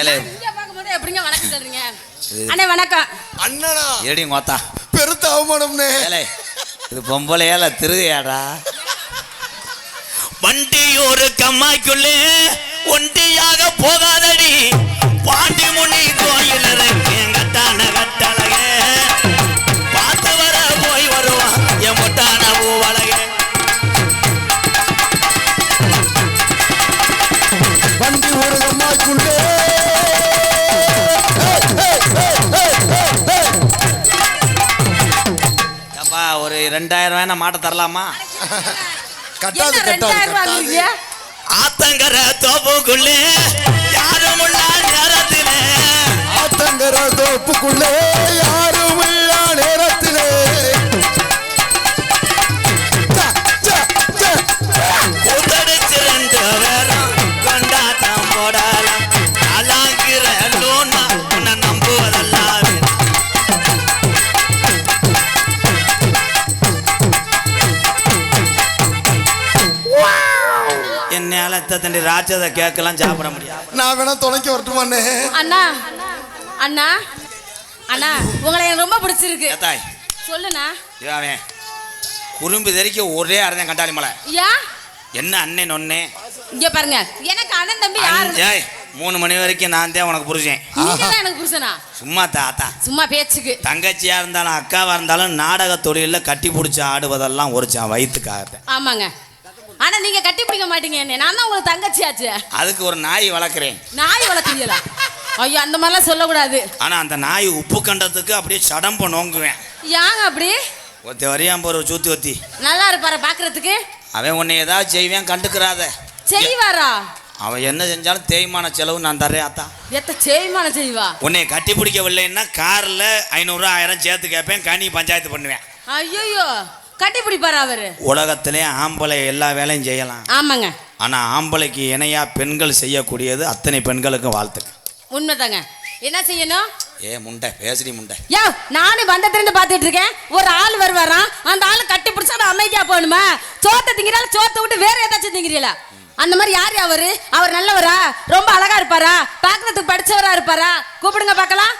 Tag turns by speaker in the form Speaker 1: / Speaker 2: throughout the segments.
Speaker 1: ஏலே.
Speaker 2: பார்க்கும்போது எப்படிங்க வணக்கம் சொல்றீங்க? அண்ணே வணக்கம்.
Speaker 3: அண்ணனா.
Speaker 1: ஏடி மொத்தா.
Speaker 3: பெருத்த அவமானம்னே.
Speaker 1: ஏலே இது பொம்பளையால திருகையாடா வண்டி ஒரு கம்மாய்க்குள்ளே ஒண்டியாக போகாதடி. பாண்டி முனி கோயில் கட்டான கட்டழகே பார்த்து வர போய் வருவான் என் மொட்டான பூவழகே
Speaker 3: வண்டி ஒரு அம்மாக்குள்ளே
Speaker 1: ரெண்டாயிரம் வேணா மாட்ட தரலாமா?
Speaker 3: கட்டாது கட்டாது
Speaker 1: ஆத்தங்கர தோப்புக்குள்ளே யாரும் நேரத்திலே.
Speaker 3: ஆத்தங்கர தோப்புக்குள்ளே யாரும் இல்லா நேரத்திலே.
Speaker 1: என்னால தண்டி ராட்சத கேட்கலாம் சாப்பிட முடியாது.
Speaker 3: நான் வேணா துணைக்கு வரட்டுமாண்ணே
Speaker 2: அண்ணா? அண்ணா அண்ணா உங்களை எனக்கு ரொம்ப பிடிச்சிருக்கு.
Speaker 1: ஏத்தாய்
Speaker 2: சொல்லுண்ணா.
Speaker 1: இவன் குறும்பு தெரிக்க ஒரே அரைஞ்சன் கண்டாளி மலை.
Speaker 2: ஏன்
Speaker 1: என்ன அண்ணன் ஒன்னே
Speaker 2: இங்க பாருங்க எனக்கு அண்ணன் தம்பி யாரு?
Speaker 1: மூணு மணி வரைக்கும் நான் தான் உனக்கு புரிஞ்சேன்
Speaker 2: எனக்கு புருஷனா?
Speaker 1: சும்மா தாத்தா
Speaker 2: சும்மா பேச்சுக்கு.
Speaker 1: தங்கச்சியா இருந்தாலும் அக்காவா இருந்தாலும் நாடக தொழிலில் கட்டி பிடிச்சி ஆடுவதெல்லாம் ஒரு வயிற்றுக்காக
Speaker 2: ஆமாங்க. ஆனா நீங்க கட்டி பிடிக்க மாட்டீங்க என்ன நான் தான் உங்களுக்கு தங்கச்சியாச்சு.
Speaker 1: அதுக்கு ஒரு நாய் வளர்க்குறேன்.
Speaker 2: நாய் வளர்க்குறீங்களா ஐயோ அந்த மாதிரிலாம் சொல்லக்கூடாது.
Speaker 1: ஆனா அந்த நாய் உப்பு கண்டத்துக்கு அப்படியே சடம்ப நோங்குவேன்.
Speaker 2: ஏங்க அப்படி?
Speaker 1: ஒருத்தி வரையான் போற சூத்தி ஒத்தி.
Speaker 2: நல்லா இருப்பாரு பாக்குறதுக்கு?
Speaker 1: அவன் உன்னை ஏதாவது செய்வேன் கண்டுக்கிறாத.
Speaker 2: செய்வாரா?
Speaker 1: அவன் என்ன செஞ்சாலும் தேய்மான செலவு நான் தரேன் அத்தா.
Speaker 2: எத்த செய்மான செய்வா?
Speaker 1: உன்னை கட்டி பிடிக்கவில்லைன்னா காரில் ஐநூறு ஆயிரம் சேர்த்து கேட்பேன் கனி பஞ்சாயத்து பண்ணுவேன்.
Speaker 2: ஐயோ கட்டி பிடிப்பாரு அவரு.
Speaker 1: உலகத்திலே ஆம்பளை எல்லா வேலையும் செய்யலாம்.
Speaker 2: ஆமாங்க.
Speaker 1: ஆனால் ஆம்பளைக்கு இணையா பெண்கள் செய்யக்கூடியது அத்தனை பெண்களுக்கும் வாழ்த்துக்கு
Speaker 2: உண்மைதாங்க. என்ன செய்யணும்?
Speaker 1: ஏ முண்டை பேசுடி முண்டை.
Speaker 2: யோ நானும் வந்ததுலேருந்து பார்த்துட்டு இருக்கேன் ஒரு ஆள் வருவாராம். அந்த ஆள் கட்டி பிடிச்சா நான் அமைதியா போகணுமா? சோத்தை திங்கிறாலும் சோத்தை விட்டு வேற ஏதாச்சும் திங்கிறீங்களா? அந்த மாதிரி யார் அவரு? அவர் நல்லவரா? ரொம்ப அழகா இருப்பாரா? பார்க்கறதுக்கு படிச்சவரா இருப்பாரா? கூப்பிடுங்க பார்க்கலாம்.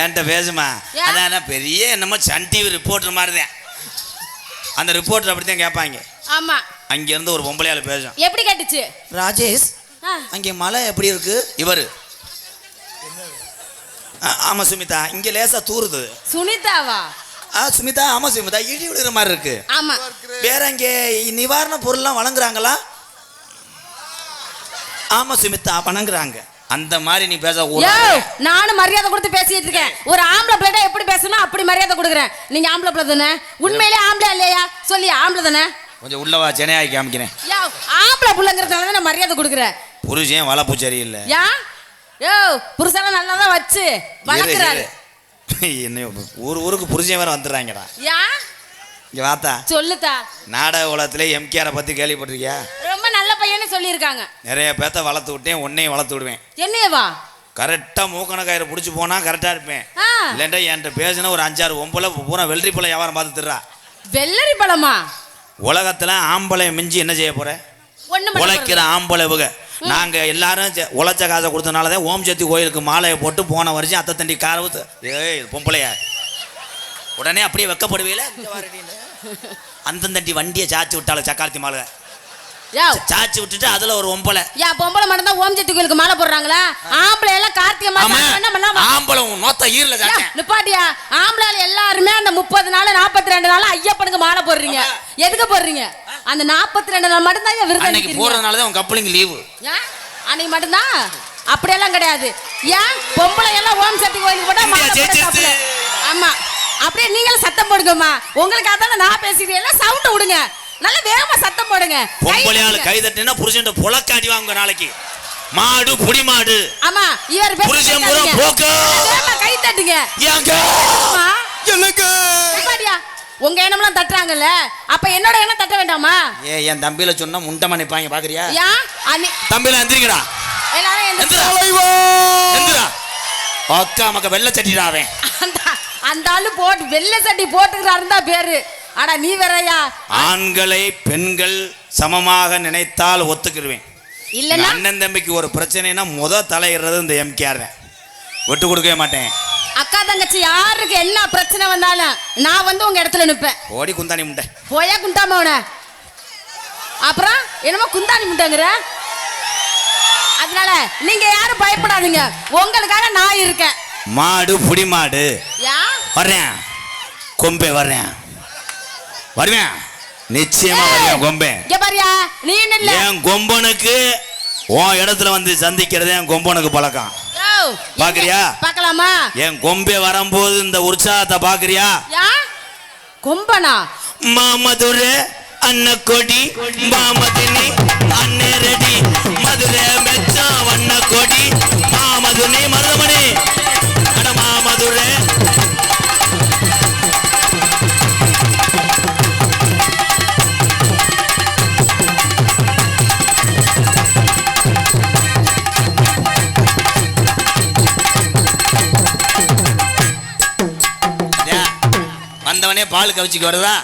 Speaker 1: ஏன்ட்ட பேசுமா? அதான் பெரிய என்னமோ சன் டிவி ரிப்போர்ட்டர் மாதிரி தான் அந்த ரிப்போர்ட்டர் அப்படி தான் கேட்பாங்க.
Speaker 2: ஆமா.
Speaker 1: அங்கேருந்து ஒரு பொம்பளையால் பேசும்.
Speaker 2: எப்படி கேட்டுச்சு?
Speaker 1: ராஜேஷ் அங்கே மழை எப்படி இருக்கு? இவர். ஆமாம் சுமிதா. இங்கே லேசாக தூறுது
Speaker 2: சுனிதாவா?
Speaker 1: ஆ சுமிதா ஆமாம் சுமிதா. இடி விழுகிற மாதிரி இருக்கு.
Speaker 2: ஆமா.
Speaker 1: வேற அங்கே நிவாரண பொருள்லாம் வழங்குறாங்களா? ஆமாம் சுமிதா வணங்குறாங்க. அந்த மாதிரி நீ பேச ஒரு
Speaker 2: நானும் மரியாதை கொடுத்து பேசிட்டு இருக்கேன். ஒரு ஆம்பளை பிள்ளைடா எப்படி பேசணும் அப்படி மரியாதை கொடுக்குறேன். நீங்க ஆம்பளை பிள்ளை தானே? உண்மையிலே ஆம்பளை இல்லையா? சொல்லி ஆம்பளை தானே?
Speaker 1: கொஞ்சம் உள்ளவா சென்னையாகி காமிக்கிறேன்.
Speaker 2: ஆம்பளை பிள்ளைங்கிறதுனால தான் நான் மரியாதை கொடுக்குறேன்
Speaker 1: புருஷன் வளப்பு சரியில்லை
Speaker 2: யா யோ புருஷனை நல்லா தான் வச்சு வளர்க்குறாரு.
Speaker 1: என்ன ஊர் ஊருக்கு புருஷன் வேற வந்துடுறாங்கடா.
Speaker 2: யா
Speaker 1: இங்க வாத்தா.
Speaker 2: சொல்லுதா
Speaker 1: நாடக உலகத்திலே எம்கேரை பற்றி கேள்விப்பட்டிருக்கியா?
Speaker 2: ரொம்ப நல்ல பையன்னு சொல்லியிருக்காங்க.
Speaker 1: நிறைய பேத்த வளர்த்து விட்டேன் உன்னையும் வளர்த்து விடுவேன்.
Speaker 2: என்னையவா?
Speaker 1: கரெக்டாக மூக்கண கயிறு பிடிச்சி போனால் கரெக்டாக இருப்பேன். இல்லைண்டா என்கிட்ட பேசின ஒரு அஞ்சாறு ஒம்பளை பூரா வெள்ளரி பழம் வியாபாரம் பார்த்து திர்றா.
Speaker 2: வெள்ளரி பழமா?
Speaker 1: உலகத்தில் ஆம்பளை மிஞ்சி என்ன செய்ய போற?
Speaker 2: ஒண்ணு
Speaker 1: உழைக்கிற ஆம்பளை இவங்க. நாங்கள் எல்லாரும் உழைச்ச காசை கொடுத்தனால தான் ஓம் சக்தி கோயிலுக்கு மாலையை போட்டு போன வருஷம் அத்தை தண்டி கார ஊத்து ஏய் பொம்பளையா? உடனே அப்படியே வெக்கப்படுவீல? அந்தந்தண்டி வண்டியை சாச்சி விட்டால சக்கார்த்தி மாலை. சாச்சி விட்டுட்டு அதுல ஒரு ஒம்பளை.
Speaker 2: யா பொம்பளை மட்டும் தான் ஓம் சக்தி கோயிலுக்கு மாலை போடுறாங்களா? ஆம்பளை எல்லாம் கார்த்திகை மாசம் என்ன பண்ணலாம்
Speaker 1: ஆம்பளை நோத்த ஈரல
Speaker 2: நிப்பாட்டியா? ஆம்பளால எல்லாருமே அந்த முப்பது நாள் நாற்பத்தி ரெண்டு நாள் ஐயப்பனுக்கு மாலை போடுறீங்க. எதுக்கு போடுறீங்க? அந்த நாற்பத்தி ரெண்டு நாள் மட்டும் தான் விருது
Speaker 1: அன்னைக்கு. போறதுனால தான் உன் கப்பலிங்க லீவு?
Speaker 2: அன்னைக்கு மட்டும்தான்? அப்படியெல்லாம் கிடையாது. ஏன்? பொம்பளை எல்லாம் ஓம் சக்தி கோயிலுக்கு போட்டா. ஆமா. அப்படியே நீங்களும் சத்தம் போடுங்கம்மா. உங்களுக்கு அதான் நான் பேசிக்கிறேன். எல்லாம் சவுண்ட் விடுங்க. நல்ல வேகமா சத்தம் போடுங்க. தட்டுங்க.
Speaker 1: கை தட்டினா புருஷன் புலக்காடி வாங்க நாளைக்கு. மாடு புடி மாடு
Speaker 2: ஆமா இவர்
Speaker 1: புருஷன் பூரா. போக்கு.
Speaker 2: வேகமா கை தட்டுங்க.
Speaker 1: ஏங்க.
Speaker 3: எனக்கு.
Speaker 2: உங்க எண்ணம்லாம் தட்டுறாங்கல்ல அப்ப என்னோட எண்ணம் தட்ட வேண்டாமா?
Speaker 1: ஏ என் தம்பியில சொன்னா முண்டமா நிப்பாங்க பாக்குறியா?
Speaker 2: யா அன்னி
Speaker 1: தம்பியில எந்திரிக்கடா
Speaker 2: எல்லாரும்.
Speaker 1: எந்திரா. எந்திரா. அக்கா மக்க வெள்ள சட்டிடா அவன்.
Speaker 2: அந்த அந்த ஆளு போட்டு வெள்ளை சட்டி போட்டுக்கிறாருன்னு தான் பேரு. அடா நீ வேறயா?
Speaker 1: ஆண்களை பெண்கள் சமமாக நினைத்தால் ஒத்துக்கிருவேன்.
Speaker 2: இல்லைன்னா?
Speaker 1: அண்ணன் தம்பிக்கு ஒரு பிரச்சனைனா முத தலையிடுறது இந்த எம்கேஆர் விட்டு கொடுக்கவே மாட்டேன்.
Speaker 2: அக்கா தங்கச்சி யாருக்கு என்ன பிரச்சனை வந்தாலும் நான் வந்து உங்க இடத்துல நிப்பேன்.
Speaker 1: ஓடி குந்தாணி முண்டை
Speaker 2: போயா குண்டாம அவன? அப்புறம் என்னமோ குந்தாணி முட்டைங்கிற? அதனால நீங்க யாரும் பயப்படாதீங்க. உங்களுக்காக நான் இருக்கேன்.
Speaker 1: மாடு புடி மாடு.
Speaker 2: யா?
Speaker 1: வர்றேன். கொம்பே வர்றேன். வருவேன். நிச்சயமா வருவேன் கொம்பே.
Speaker 2: இங்க பாரியா நீ இல்ல?
Speaker 1: என் கொம்பனுக்கு உன் இடத்துல வந்து சந்திக்கிறது என் கொம்பனுக்கு பழக்கம். பாக்குறியா?
Speaker 2: எங்க? பார்க்கலாமா?
Speaker 1: என் கொம்பே வரும்போது இந்த உற்சாகத்தை பாக்குறியா?
Speaker 2: கொம்பனா?
Speaker 1: மாமதுரை அன்னக்கொடி மாமதினி அன்னரடி. மதுரை மெச்சா வண்ண கொடி மாமதுனி மருதமணி. பால் கவிச்சிக்கு வருதா?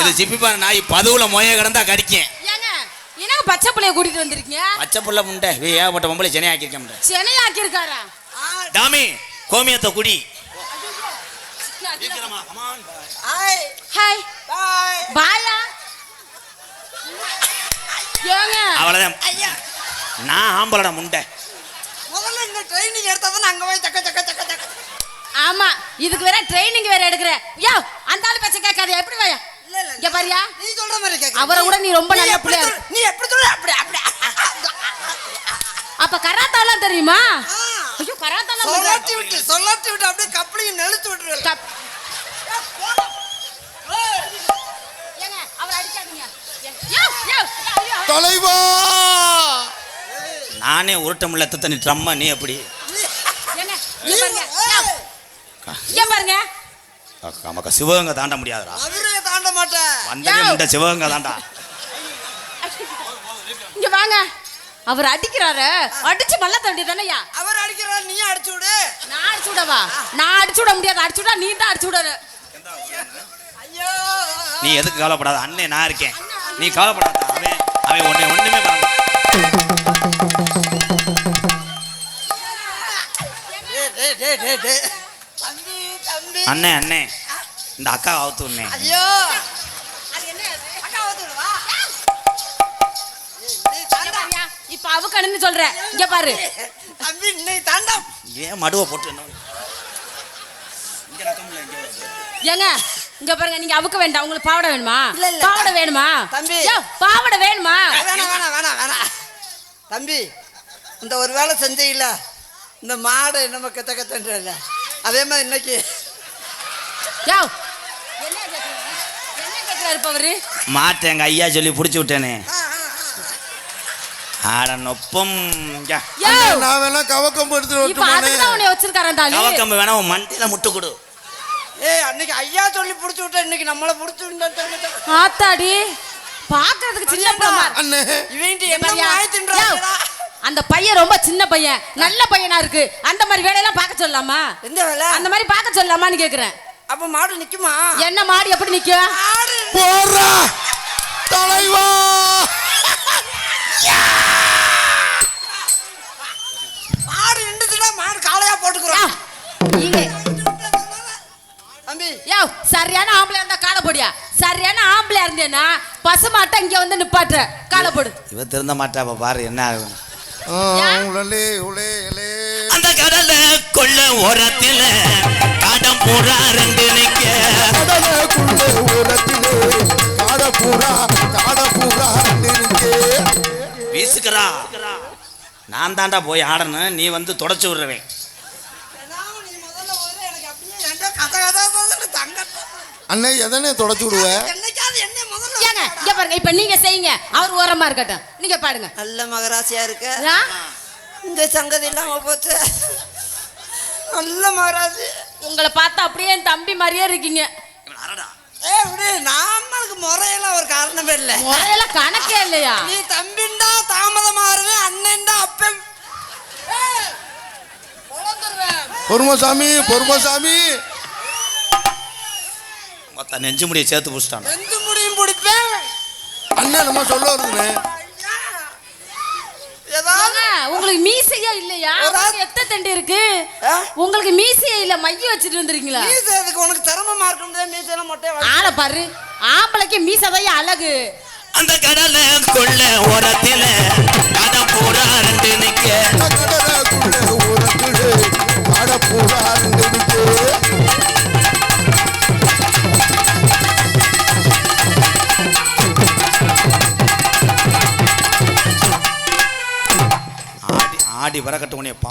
Speaker 1: இது சிப்பிப்பான நாய் பதுவுல மொய கிடந்தா கடிக்கேன்
Speaker 2: ஏங்க என்ன பச்சை பிள்ளைய கூட்டிட்டு வந்திருக்கீங்க?
Speaker 1: பச்சை புள்ள முண்டை. வே ஏகப்பட்ட பொம்பளை சென்னை ஆக்கியிருக்கேன்
Speaker 2: சென்னையாக்கி இருக்காரா
Speaker 1: டாமி கோமியத்தை குடி.
Speaker 2: ஹாய் பாயா ஏங்க.
Speaker 1: அவ்வளவுதான். நான் ஆம்பளடா முண்டை.
Speaker 4: முதல்ல இந்த ட்ரைனிங் எடுத்தா தான் அங்க போய் தக்க தக்க தக்க தக்க
Speaker 2: ஆமா இதுக்கு வேற ட்ரைனிங் வேற எடுக்கிற. யோ அந்த ஆளு பேச்ச கேட்காத எப்படி வாயா
Speaker 4: இல்ல இல்ல
Speaker 2: இங்க பாரியா?
Speaker 4: நீ சொல்ற மாதிரி கேக்க
Speaker 2: அவரை விட நீ ரொம்ப நல்ல
Speaker 4: சொல்ற- நீ எப்படி சொல்ற அப்படி அப்படி.
Speaker 2: அப்ப கராத்தாலாம் தெரியுமா? ஐயோ கராத்தாலாம்
Speaker 4: சொல்லாட்டி விட்டு சொல்லாட்டி விட்டு அப்படியே கப்பலையும் நெழுத்து விட்டுருவேன்.
Speaker 3: தலைவா?
Speaker 1: நானே உருட்ட முடியல தண்ணி ட்ரம்ம நீ எப்படி
Speaker 2: ஏங்க இங்க பாருங்க யோ, இங்க பாருங்க.
Speaker 1: நமக்கு சிவகங்கை தாண்ட முடியாதுடா.
Speaker 4: மதுரையை தாண்ட மாட்டேன்
Speaker 1: வந்ததே முண்டை சிவகங்கை தாண்டா.
Speaker 2: இங்க வாங்க. அவர் அடிக்கிறாரு. அடிச்சு மல்ல தண்டி தானேயா
Speaker 4: அவர் அடிக்கிறார் நீ அடிச்சு விடு.
Speaker 2: நான் அடிச்சு விடவா? நான் அடிச்சு விட முடியாது. அடிச்சு விடா நீ தான் அடிச்சு விடற
Speaker 4: ஐயோ.
Speaker 1: நீ எதுக்கு கவலைப்படாத? அண்ணே நான் இருக்கேன். நீ கவலைப்படாத. அவன் அவன் ஒண்ணு ஒண்ணுமே பண்ண
Speaker 4: டேய்,
Speaker 1: அண்ணே அண்ணே. இந்த அக்கா அவுத்து உண்ணே
Speaker 4: ஐயோ.
Speaker 2: இப்ப அவுக்கணும்னு சொல்ற. இங்க பாரு.
Speaker 4: தம்பி நீ தாண்டா.
Speaker 1: ஏன் மடுவை போட்டு இங்க ரத்தம்ல இங்க.
Speaker 2: ஏங்க இங்க பாருங்க நீங்க அவுக்க வேண்டாம். உங்களுக்கு பாவாடை வேணுமா?
Speaker 4: இல்ல, இல்ல.
Speaker 2: பாவாடை வேணுமா?
Speaker 4: தம்பி.
Speaker 2: பாவாடை வேணுமா?
Speaker 4: வேணாம் வேணாம் வேணாம் வேணாம் தம்பி இந்த ஒரு வேலை செஞ்சீங்கள இந்த மாடை நம்ம கத்த கத்தன்றல அதே மாதிரி இன்னைக்கு
Speaker 2: யோ! என்ன கேக்குறாரு? என்ன கேக்குறாரு இப்ப அவரு?
Speaker 1: மாட்டை எங்க ஐயா சொல்லி புடிச்சு விட்டேனே. ஆட நொப்பம்.
Speaker 2: யோ!
Speaker 3: அண்ணே, நான் வேணா கவக்கம் எடுத்துட்டு
Speaker 2: இப்ப அதுக்கு தான்
Speaker 3: வரட்டுமாண்ணே
Speaker 2: உன்னை வச்சிருக்காரன் தாலி.
Speaker 1: கவக்கம்பு வேணா உன் மண்டையில முட்டு கொடு.
Speaker 4: ஏய் அன்னைக்கு ஐயா சொல்லி புடிச்சு விட்ட இன்னைக்கு நம்மள புடிச்சு
Speaker 2: ஆத்தாடி பாக்குறதுக்கு சின்ன பையன் மாதிரி.
Speaker 3: அண்ணே.
Speaker 4: இவன்ட்டு என்ன? மாய
Speaker 2: யோ,
Speaker 4: தின்றாங்கடா
Speaker 2: அந்த பையன் ரொம்ப சின்ன பையன். நல்ல பையனா இருக்கு. அந்த மாதிரி வேலையெல்லாம் பார்க்க சொல்லலாமா
Speaker 4: எந்த வேலை?
Speaker 2: அந்த மாதிரி பார்க்க சொல்லலாமான்னு கேக்குறேன்.
Speaker 4: அப்ப மாடு நிக்குமா?
Speaker 2: என்ன மாடு எப்படி நிக்கும்
Speaker 3: போடுறா தலைவா.
Speaker 4: மாடு நின்றுச்சுன்னா மாடு காளையா
Speaker 2: யோ,
Speaker 4: போட்டுக்கிறோம் தம்பி.
Speaker 2: யோ சரியான ஆம்பளை இருந்தா காலை போடியா? சரியான ஆம்பளை இருந்தேன்னா பசுமாட்டை இங்க வந்து நிப்பாட்டுற. காலை போடு.
Speaker 1: இவ திருந்த மாட்டா அப்ப பாரு என்ன ஆகும்
Speaker 3: உடலே.
Speaker 1: அந்த கடல கொள்ள ஓரத்தில காடம் பூரா ரெண்டு நிக்க.
Speaker 3: கடலுக்குள்ளே ஓரத்திலே காடப்பூரா காடப்பூரா நிற்கே
Speaker 1: வீசுக்கிறா. நான் தாண்டா போய் ஆடணும். நீ வந்து தொடச்சு விடுறவன்.
Speaker 3: அண்ணே எதனே தொடச்சு விடுவ?
Speaker 4: என்னைக்காவது என்ன முதல்ல
Speaker 2: ஏங்க இங்க பாருங்க இப்ப நீங்க செய்யுங்க. அவர் ஓரமா இருக்கட்டும். நீங்க பாடுங்க.
Speaker 4: நல்ல மகராசியா இருக்கு? இந்த சங்கதி இல்லாம போச்சு. நல்ல மகராசி
Speaker 2: உங்களை பார்த்தா அப்படியே என் தம்பி மாதிரியே இருக்கீங்க.
Speaker 4: ஏ விடு. நாமளுக்கு முறையெல்லாம் ஒரு காரணமே இல்லை.
Speaker 2: முறையெல்லாம் கணக்கே இல்லையா?
Speaker 4: நீ தம்பிண்டா தாமதமா வருவேன் அண்ணன்டா அப்பன்.
Speaker 3: பொறுமசாமி பொறுமசாமி.
Speaker 1: மொத்த நெஞ்சு முடிய சேர்த்து புடிச்சிட்டான்.
Speaker 4: எந்த முடியும் பிடிப்பேன்.
Speaker 3: அண்ணன் நம்ம சொல்ல
Speaker 4: ஐயா,
Speaker 2: உங்களுக்கு மீசையா இல்லையா? எத்த தண்டி இருக்கு? உங்களுக்கு மீசையா இல்ல மைய வச்சுட்டு வந்துருக்கீங்களா?
Speaker 4: மீசை எதுக்கு? உனக்கு திறமமா இருக்கும் மொட்டையா வளர்த்து-
Speaker 2: ஆளை பாரு. ஆம்பளைக்கு மீசைதான் அழகு.
Speaker 1: அந்த கடலை கொள்ள ஓரத்தில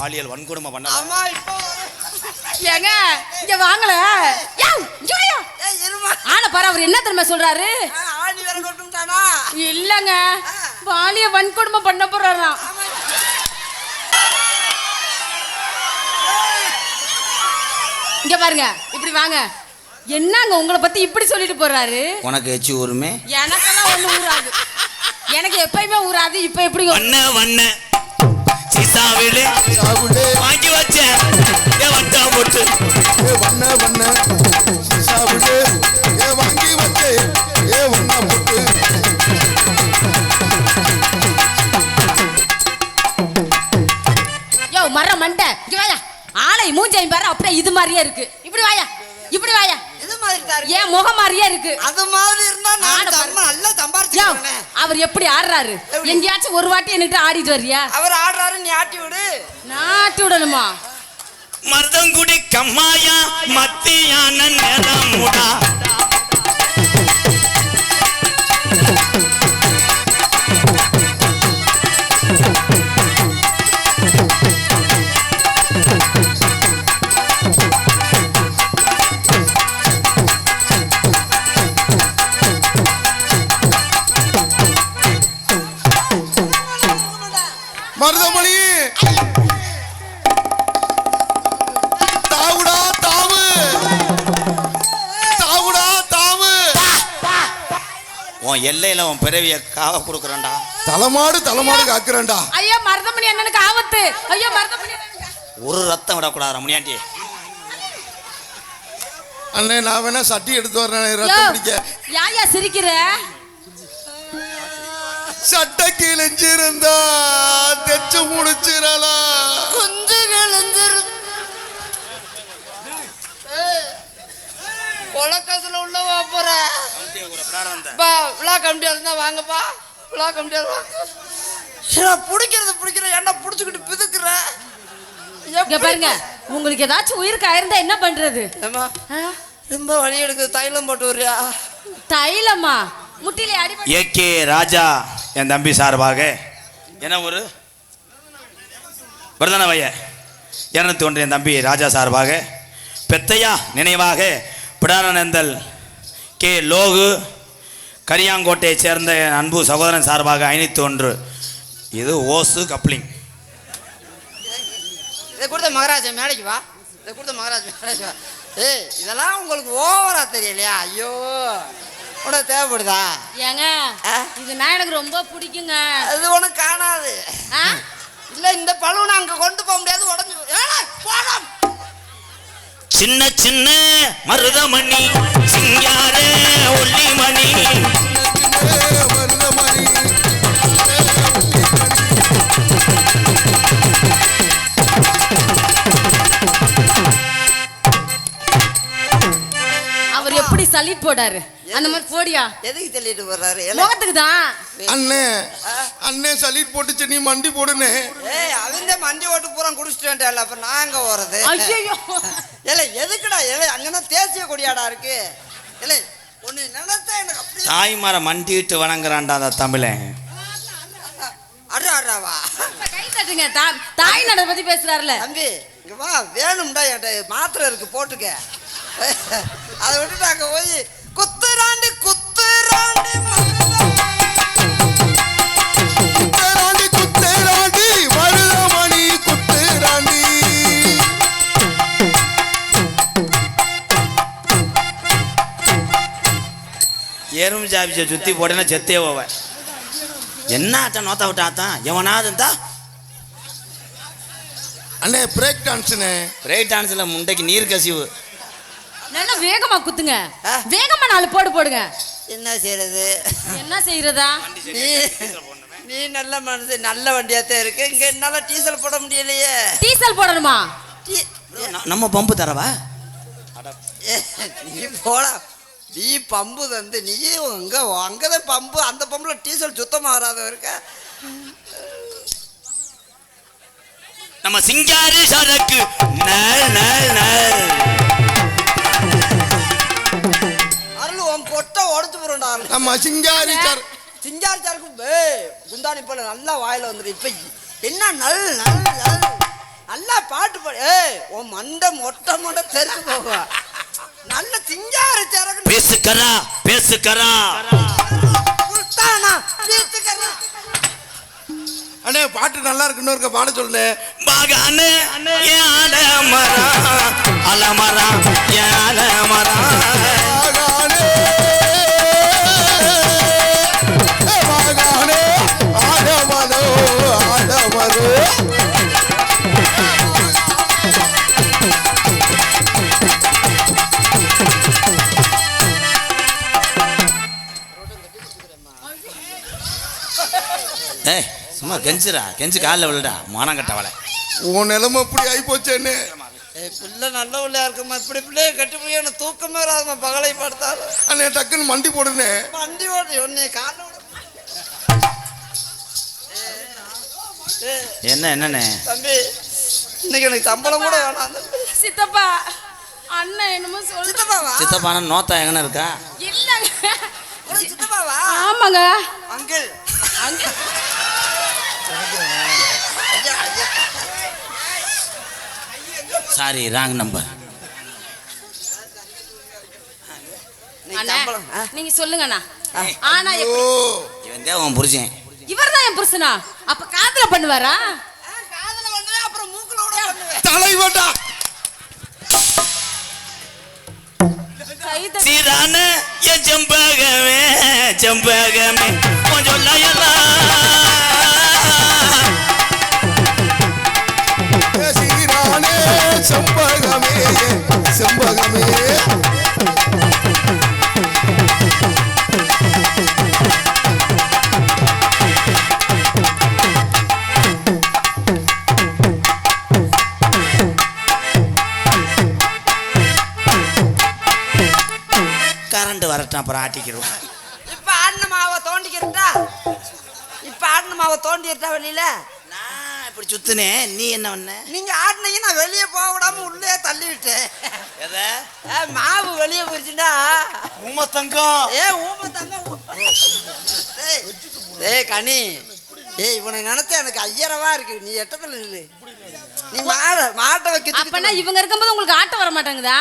Speaker 1: பாலியல் வன்கொடுமை பண்ண
Speaker 4: ஆமா இப்போ
Speaker 2: ஏங்க இங்க வாங்கல. யோவ், இங்க வாயா.
Speaker 4: ஏய் இருமா.
Speaker 2: ஆளை பாரு அவர் என்ன தெரியுமா சொல்றாரு?
Speaker 4: ஆணி வேற கொட்டுட்டானா
Speaker 2: இல்லங்க பாலிய வன்கொடுமை பண்ண போறாராம். இங்க பாருங்க இப்படி வாங்க. என்னங்க உங்களை பத்தி இப்படி சொல்லிட்டு போறாரு?
Speaker 1: உனக்கு எச்சு ஊருமே?
Speaker 2: எனக்கெல்லாம் ஒண்ணு ஊறாது எனக்கு எப்பயுமே ஊறாது இப்ப எப்படி
Speaker 1: வண்ண வண்ண. சீசாவிலே
Speaker 3: சாவுலே.
Speaker 1: வாங்கி வச்ச. ஏ வட்டா போட்டு
Speaker 3: ஏ வண்ண வண்ண. சாவுலே. ஏ வாங்கி வச்சே. ஏ வண்ண புட்டு
Speaker 2: யோ மர மண்டை. இங்க வாயா. ஆளை மூஞ்சையும் பாரு அப்படியே இது மாதிரியே இருக்கு. இப்படி வாயா. இப்படி வாயா.
Speaker 4: மாதிரி தான் இருக்கு.
Speaker 2: ஏன் முகம் மாதிரியே இருக்கு.
Speaker 4: அது மாதிரி இருந்தா நான்
Speaker 2: ஆட பாரு.
Speaker 4: தம்ம நல்லா
Speaker 2: யோ
Speaker 4: சம்பாரிச்சுக்கிறேன்
Speaker 2: அவர் எப்படி ஆடுறாரு? எங்கேயாச்சும் ஒரு வாட்டி என்கிட்ட ஆடிட்டு வர்றியா?
Speaker 4: அவர் ஆடுறாரு நீ ஆட்டி விடு.
Speaker 2: நாட்டி விடணுமா?
Speaker 1: மருதங்குடி கம்மாயா மத்தியான நிறமுடா
Speaker 3: மருதமணி தாவுடா தாவு. தாவுடா தாவு.
Speaker 1: உன் எல்லையில உன் பிறவிய காவ கொடுக்குறேன்டா.
Speaker 3: தலைமாடு தலைமாடு காக்குறேன்டா.
Speaker 2: ஐயோ மருதமணி அண்ணனுக்கு ஆபத்து. ஐயோ மருதமணி
Speaker 1: ஒரு ரத்தம் விடக்கூடாது ரமணியாண்டி.
Speaker 3: அண்ணே நான் வேணா சட்டி எடுத்து வரேன்
Speaker 2: யோ,
Speaker 3: ரத்தம் பிடிக்க.
Speaker 2: யாயா சிரிக்கிற?
Speaker 3: சட்டை கிழிஞ்சிருந்தா தெச்சு முடிச்சிடலாம்
Speaker 4: கொஞ்சம் விழுந்துரு கொலக்கத்துல உள்ள போற. பா விழா கமிட்டியா இருந்தா வாங்கப்பா. விழா கமிட்டியா வாங்க. பிடிக்கிறது பிடிக்கிற என்ன பிடிச்சிக்கிட்டு பிதுக்குற?
Speaker 2: இங்க பாருங்க உங்களுக்கு ஏதாச்சும் உயிருக்கு ஆயிருந்தா என்ன பண்றது?
Speaker 4: ரொம்ப வலி எடுக்குது தைலம் போட்டு வரியா
Speaker 2: தைலமா? முட்டிலே அடிபட்டு
Speaker 1: ஏகே ராஜா என் தம்பி சார்பாக. என்ன ஒரு பிரதான வைய இரநூத்தி ஒன்று என் தம்பி ராஜா சார்பாக. பெத்தையா நினைவாக பிடாரநந்தல் கே லோகு கரியாங்கோட்டையைச் சேர்ந்த என் அன்பு சகோதரன் சார்பாக ஐநூற்றி ஒன்று. இது ஓசு கப்ளிங்.
Speaker 4: இதை கொடுத்த மகராஜா மேடைக்கு வா. இதை கொடுத்த மகராஜா மேடைக்கு வா. ஏய் இதெல்லாம் உங்களுக்கு ஓவரா தெரியலையா? ஐயோ. உனக்கு தேவைப்படுதா?
Speaker 2: ஏங்க
Speaker 4: ஆ?
Speaker 2: இது நான் எனக்கு ரொம்ப பிடிக்குங்க.
Speaker 4: அது உனக்கு காணாது.
Speaker 2: ஆ?
Speaker 4: இல்ல இந்த பழுவனை அங்க கொண்டு போக முடியாது உடஞ்சு போனோம்
Speaker 1: சின்ன சின்ன மருதமணி சிங்கார ஒல்லிமணி.
Speaker 2: அவர் எப்படி சலிட் போடாரு அந்த மாதிரி போடியா?
Speaker 4: எதுக்கு தள்ளிட்டு போறாரு?
Speaker 2: முகத்துக்கு தான்
Speaker 3: அண்ணே அண்ணே சலீட் போட்டுச்சு நீ மண்டி போடுனே
Speaker 4: ஏய் அவங்க மண்டி ஓட்டு பூரா குடிச்சிட்டு வந்துட்டேன் அப்ப நான் எங்க போறது?
Speaker 2: ஐயோ
Speaker 4: ஏல எதுக்குடா? ஏலே அங்கன்னா தேசிய கொடியாடா இருக்கு. ஏலே ஒன்னு நினைச்சா எனக்கு அப்படியே
Speaker 1: தாய்மாரை மண்டிட்டு வணங்குறான்டா அந்த தமிழன்
Speaker 4: அடா அடாவா
Speaker 2: கை தட்டுங்க. தா- தாய் நட பத்தி பேசுறாருல.
Speaker 4: தம்பி இங்க வா வேணும்டா என்கிட்ட மாத்திரை இருக்கு போட்டுக்க. அதை விட்டுட்டு அங்க போய் குத்துராண்டி குத்துராண்டி
Speaker 3: குத்தேராண்டி குத்தேராண்டி மருதமணி குத்தேராண்டி
Speaker 1: எறும்பு ஜாபிச்சை சுற்றி போட்டேன்னா செத்தே போவேன். என்ன ஆட்டம் நோத்த விட்ட ஆட்டம் எவனாவது இருந்தா?
Speaker 3: அண்ணே பிரேக் டான்ஸ்ண்ணே
Speaker 1: பிரேக் டான்ஸில் முண்டைக்கு நீர் கசிவு.
Speaker 2: நல்லா வேகமா குத்துங்க.
Speaker 4: ஆ?
Speaker 2: வேகமா நாலு போடு போடுங்க.
Speaker 4: என்ன செய்யறது
Speaker 2: என்ன செய்யறதா
Speaker 4: நீ நீ நல்ல மனசு நல்ல வண்டியாத்தான் இருக்கு. இங்க என்னால டீசல் போட முடியலையே.
Speaker 2: டீசல் போடணுமா?
Speaker 1: நம்ம பம்பு தரவா?
Speaker 4: ஏ, நீ போடா. நீ பம்பு தந்து நீ அங்க அங்கதான் பம்பு. அந்த பம்புல டீசல் சுத்தமா வராத இருக்க.
Speaker 1: நம்ம சிங்காரி சரக்கு. நல் நல் நல்
Speaker 4: உடச்சு போறோம்டா
Speaker 3: நம்ம சிங்காரி சார்.
Speaker 4: சிங்காரி சாருக்கு ஏய் குந்தாணி போல நல்லா வாயில வந்துரு. இப்ப என்ன நல் நல் நல். நல்லா பாட்டு பாடு. ஏய் உன் மண்டை மொட்டை மொட்டை தெரிஞ்சு போகும் நல்ல சிங்காரி சரக்கு
Speaker 1: பேசுக்கரா பேசுக்கரா
Speaker 4: குடுத்தானா பேச்சுக்கறா
Speaker 3: அண்ணே பாட்டு நல்லா இருக்குன்னு இருக்க பாட சொல்லுண்ணே.
Speaker 1: மகனே யாட மரம் அலமரம் யாட ஏய் சும்மா கெஞ்சுரா கெஞ்சு காலில் விழுடா. மானம் கட்டவளை
Speaker 3: உன் நிலைமை இப்படி ஆகி போச்சேன்னு
Speaker 4: ஏய் பிள்ளை நல்ல பிள்ளையா இருக்குமா? இப்படி பிள்ளைய கட்டி போய் எனக்கு தூக்கமே வராதுமா பகலை படுத்தாலும்
Speaker 3: அண்ணே டக்குன்னு மண்டி போடுனே
Speaker 4: வண்டி ஓட்டு உன்னை கால
Speaker 1: என்ன என்னண்ணே?
Speaker 4: தம்பி இன்னைக்கு எனக்கு சம்பளம் கூட வேணாம்
Speaker 2: சித்தப்பா அண்ணன் என்னமோ சொல்லிட்டு
Speaker 4: சித்தப்பாவா?
Speaker 1: சித்தப்பான நோத்தா எங்கன இருக்கா?
Speaker 2: இல்லங்க.
Speaker 4: சித்தப்பாவா?
Speaker 2: ஆமாங்க.
Speaker 4: அங்கிள்.
Speaker 2: அங்க
Speaker 4: ஐயா ஐயா
Speaker 1: சாரி ராங் நம்பர்?
Speaker 2: நீங்க சொல்லுங்கண்ணா. ஆனா
Speaker 1: இவன் தான் உன் புருஷன்.
Speaker 2: இவர் தான் என் புருஷனா? அப்ப காதுல பண்ணுவாரா?
Speaker 4: காதுல பண்ணுவேன் அப்புறம் மூக்குல கூட
Speaker 2: தட்டி-
Speaker 1: சீரான என் செம்பகமே செம்பகமே. கொஞ்சம் லயலா வரட்டும் அப்புறம் ஆட்டிக்கிறோம்.
Speaker 4: இப்ப ஆடின மாவை தோண்டிக்கிறா இப்ப ஆடின மாவை தோண்டிட்டா வெளியில?
Speaker 1: நான் இப்படி சுத்துனேன். நீ என்ன பண்ண?
Speaker 4: நீங்க ஆடினீங்கன்னா வெளியே போக விடாம உள்ளே தள்ளி விட்டேன்
Speaker 1: எதை?
Speaker 4: ஏ, மாவு வெளியே போயிருச்சுடா.
Speaker 1: உமா தங்கம்.
Speaker 4: ஏ ஊம தங்க ஏய், ஏய் கனி. ஏய் இவனை நினைச்சா எனக்கு ஐயரவா இருக்கு. நீ எட்டத்துல நில்லு. நீ மாட மாட்டை
Speaker 2: அப்பனா
Speaker 4: வைக்க
Speaker 2: இவங்க இருக்கும்போது உங்களுக்கு ஆட்டம் வர மாட்டாங்குதா.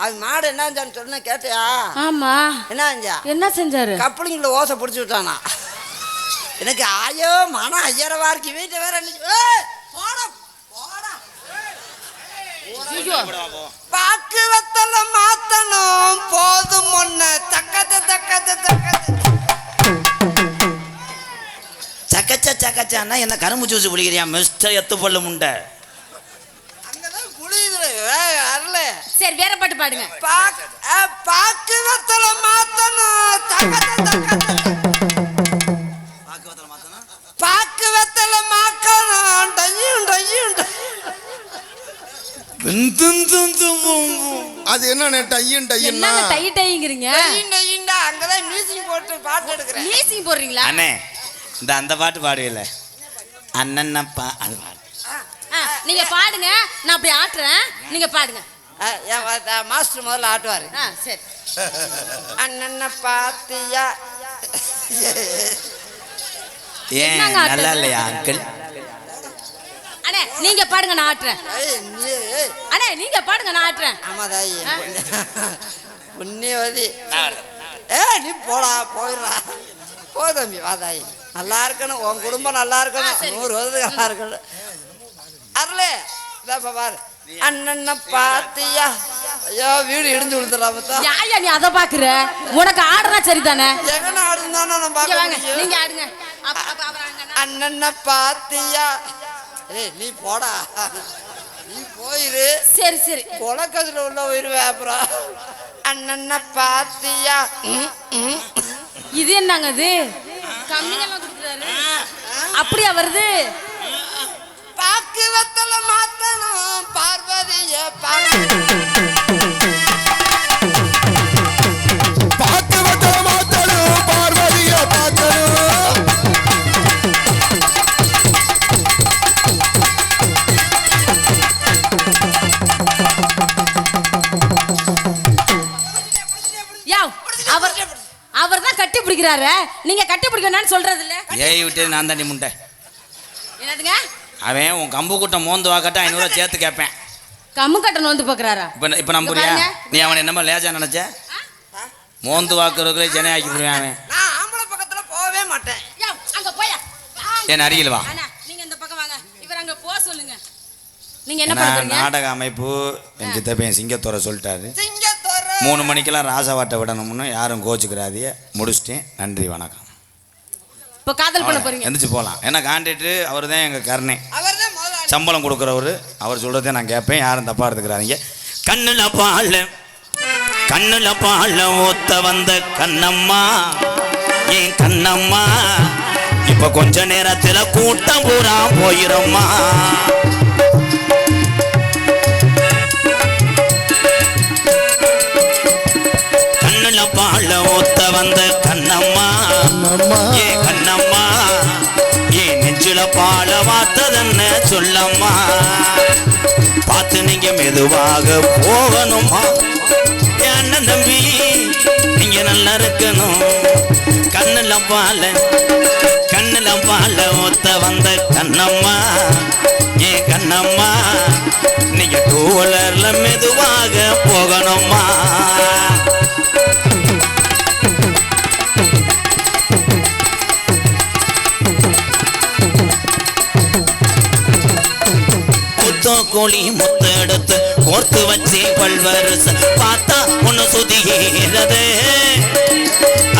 Speaker 4: அது மாடு என்னஞ்சான்னு சொன்ன கேட்டியா?
Speaker 2: ஆமா.
Speaker 4: என்ன
Speaker 2: என்ன செஞ்சாரு?
Speaker 4: கப்பலிங்கில் ஓசை பிடிச்சி விட்டானா. எனக்கு ஐயோ மனம் ஐயரவா இருக்கு. வீட்டை வேற என்ன- பாக்கு வெத்தல மாத்தணும். போதும் ஒண்ணு தக்கத்த தக்கத்த தக்கத்த.
Speaker 1: சக்கச்சா சக்கச்சான்னா என்ன கரும்பு ஜூஸ் குடிக்கிறியா மிஸ்டர் எத்து பல்லு முண்டை?
Speaker 4: அருளு.
Speaker 2: சரி வேற பாட்டு பாடுங்க.
Speaker 4: பாக்கு ஏ, பாக்கு வெத்தல மாத்தணும் தக்கத்த தக்கத்த பாக்கு வெத்தல மாக்கணும் டையும் டையும்
Speaker 3: அது என்ன டையன் டையன்னா
Speaker 2: என்னங்க டை டைங்கிறீங்க
Speaker 4: டையும் டையும்டா. அங்கதான் மியூசிக் போட்டு பாட்டு எடுக்கிறேன்.
Speaker 2: மீசிங் போடுறீங்களா?
Speaker 1: அண்ணே இந்த அந்த பாட்டு பாடுவில்ல. அண்ணன்னப்பா அது பாடு.
Speaker 2: நீங்க பாடுங்க நான் அப்படி ஆட்டுறேன். நீங்க பாடுங்க.
Speaker 4: மாஸ்டர் முதல்ல ஆட்டுவாரு.
Speaker 2: சரி.
Speaker 4: அண்ணன பாத்தியா?
Speaker 1: ஏன்? நல்லா இல்லையா அங்கிள்
Speaker 2: அண்ணே நீங்க பாடுங்க நான் ஆட்டுறேன்.
Speaker 4: ஏய், நீ ஏய்,
Speaker 2: அண்ணே நீங்க பாடுங்க நான் ஆட்டுறேன்.
Speaker 4: ஆமா தாயி
Speaker 2: ஆ.
Speaker 4: புண்ணியவதி. ஏ நீ போடா போயிடா போ தம்பி வா தாயி. நல்லா இருக்கணும் உன் குடும்பம் நல்லா இருக்கணும். நூறு வருது நல்லா இருக்கணும். அருளே. பாரு. அண்ணன பாத்தியா? ஐயோ வீடு இடிஞ்சு விழுந்துடலாம் பார்த்தா.
Speaker 2: யாயா நீ அதை பாக்குற? உனக்கு ஆடுறா சரிதானே?
Speaker 4: எங்கன ஆடுந்தானோ நான் முடியும்.
Speaker 2: நீங்க ஆடுங்க.
Speaker 4: அண்ணன பாத்தியா? ஏய் நீ போடா. நீ போயிரு.
Speaker 2: சரி சரி.
Speaker 4: குளக்கத்துல உள்ள போயிருவேன் அப்புறம். அண்ணன பாத்தியா.
Speaker 2: இது என்னங்க இது கம்மியெல்லாம் கொடுத்து வருது அப்படியா வருது?
Speaker 4: பாக்கு வெத்தல மாத்தணும் பார்வதிய
Speaker 3: பார்த்து வட்ட மாத்தணும் பார்வதிய பார்க்கணும்
Speaker 2: யா அவர் அவர் தான் கட்டி பிடிக்கிறாரு நீங்க கட்டி பிடிக்கணும்னு சொல்றது இல்ல
Speaker 1: ஏய் விட்டு நான் தாண்டி முண்டை.
Speaker 2: என்னதுங்க?
Speaker 1: அவன் உன் கம்பு கூட்டம் மோந்து வாக்கட்ட ஐநூறுவா சேர்த்து கேட்பேன்.
Speaker 2: கம்மு கட்டணும் வந்து பாக்குறாரா?
Speaker 1: இப்போ இப்போ நம்புறியா. நீ அவனை என்னமோ லேஜா நினைச்ச? மோந்து வாக்குறதுக்குள்ளே ஜன ஆக்கி விடுவேன் அவன்.
Speaker 4: நான் ஆம்பளை பக்கத்துல போகவே மாட்டேன்.
Speaker 2: அங்க போயா.
Speaker 1: என் அருகில் வா.
Speaker 2: அண்ணா நீங்க இந்த பக்கம் வாங்க. இவர் அங்க போ சொல்லுங்க. நீங்க என்ன
Speaker 1: ஏன்னா
Speaker 2: பண்றீங்க?
Speaker 1: நாடக அமைப்பு என் சித்தப்பையன் சிங்கத்துறை சொல்லிட்டாரு.
Speaker 4: சிங்கத்தோர
Speaker 1: மூணு மணிக்கெல்லாம் ராசவாட்டை விடணும்னு யாரும் கோச்சுக்கிறாதிய முடிச்சிட்டேன். நன்றி வணக்கம்.
Speaker 2: இப்ப காதல் பண்ண போறீங்க.
Speaker 1: எந்திரிச்சு போகலாம் ஏன்னா கான்ட்ராக்டர் அவர் தான் எங்கள் கருணை சம்பளம் கொடுக்குறவர். அவர் சொல்கிறதே நான் கேட்பேன். யாரும் தப்பாக எடுத்துக்கிறாதீங்க. கண்ணில் பால் கண்ணில் பால் ஊத்த வந்த கண்ணம்மா. ஏன் கண்ணம்மா? இப்போ கொஞ்ச நேரத்தில் கூட்டம் பூரா போயிரம்மா. பால் ஊத்த வந்த கண்ணம்மா. ஏ கண்ணம்மா ஏ நெஞ்சில பால வாத்ததென்ன சொல்லம்மா. பார்த்து நீங்க மெதுவாக போகணுமா என் அண்ணன் தம்பி நீங்க நல்லா இருக்கணும். கண்ணுல பால கண்ணுல பால ஒத்த வந்த கண்ணம்மா. ஏ கண்ணம்மா நீங்க டூ வீலர்ல மெதுவாக போகணுமா கோழி முத்த எடுத்து கோர்த்து வச்சு பல்வரச. பார்த்தா ஒண்ணு சுதிகிறது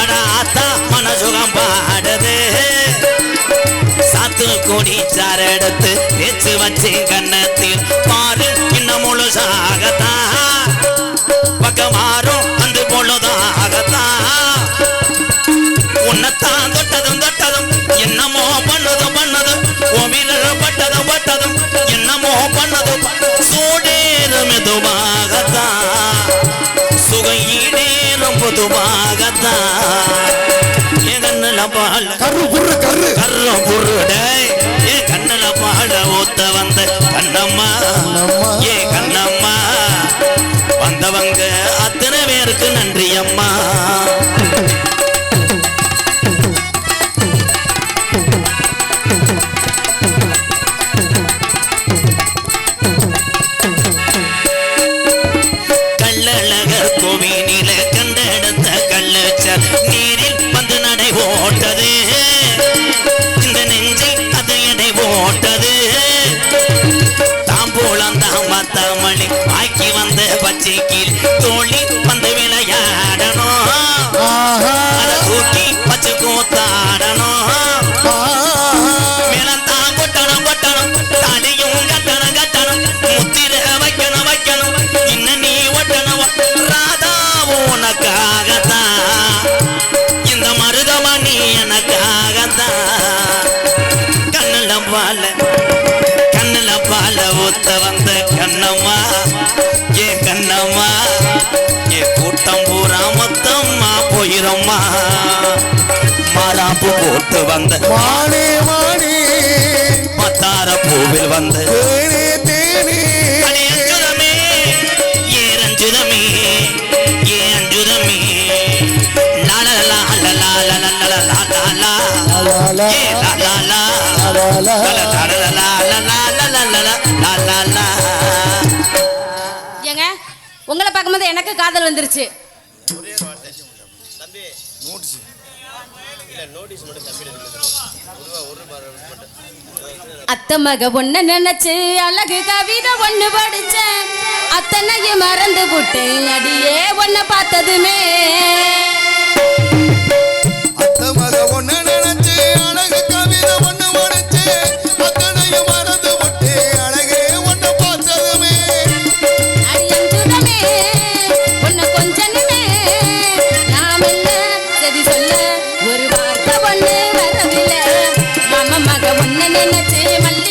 Speaker 1: அட ஆத்தா மனசுகம் பாடுது. சாத்து கோடி சார எடுத்து தேச்சு வச்சு கண்ணத்தில் பாரு இன்னும் முழுசாகத்தான். பக்கமாறும் அந்த பொழுதாக பொதுவாகத்தான் என் கண்ணுல பால
Speaker 3: கரு குரு. கரு
Speaker 1: கர்ற புருடை என் கண்ணுல பால ஊத்த வந்த கண்ணம்மா. ஏ கண்ணம்மா. வந்தவங்க அத்தனை பேருக்கு நன்றி அம்மா. தாம்பூலம் தாமத்தாமணி ஆக்கி வந்த பச்சைக்கில் தோழி வந்து விளையாடணும். அதை தூக்கி பச்சை கூத்தாடணும். மேளந்தான் கொட்டணும் கொட்டணும். தாலியும் கட்டணும் கட்டணும். முத்திர வைக்கணும் வைக்கணும். இன்னும் நீ ஒட்டணும். ராதாவும் உனக்காகத்தான். இந்த மருதமணி எனக்காகத்தான். கண்ணுல கண்ணுல பால ஊத்த வந்த கண்ணம்மா ஏ கண்ணம்மா ஏ கூட்டம் பூரா மொத்தம்மா போயிரம்மா மாறாப்பு போட்டு வந்த
Speaker 3: மானே மானே
Speaker 1: மத்தார பூவில் வந்த
Speaker 3: தேனே தேனே
Speaker 1: அஞ்சுதமே ஏ ரஞ்சுதமே ஏ அஞ்சுதமே லால லால லால லால லால லால
Speaker 2: உங்களை பார்க்கும்போது எனக்கு காதல் வந்துருச்சு. அத்தை மக ஒண்ணு நினைச்சு அழகு கவிதை ஒண்ணு படிச்சேன். அத்தனையும் மறந்து விட்டேன். அடியே ஒன்ன பார்த்ததுமே.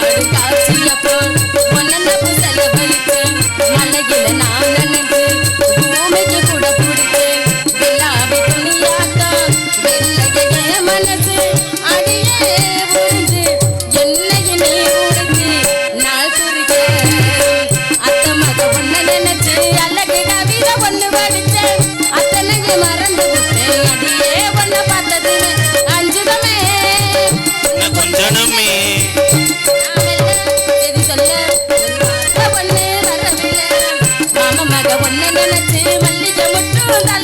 Speaker 2: அந்நாடு காட்சியப்போ ஒன்னப்பு செலவழித்து மலையில நான் ஒண்ணு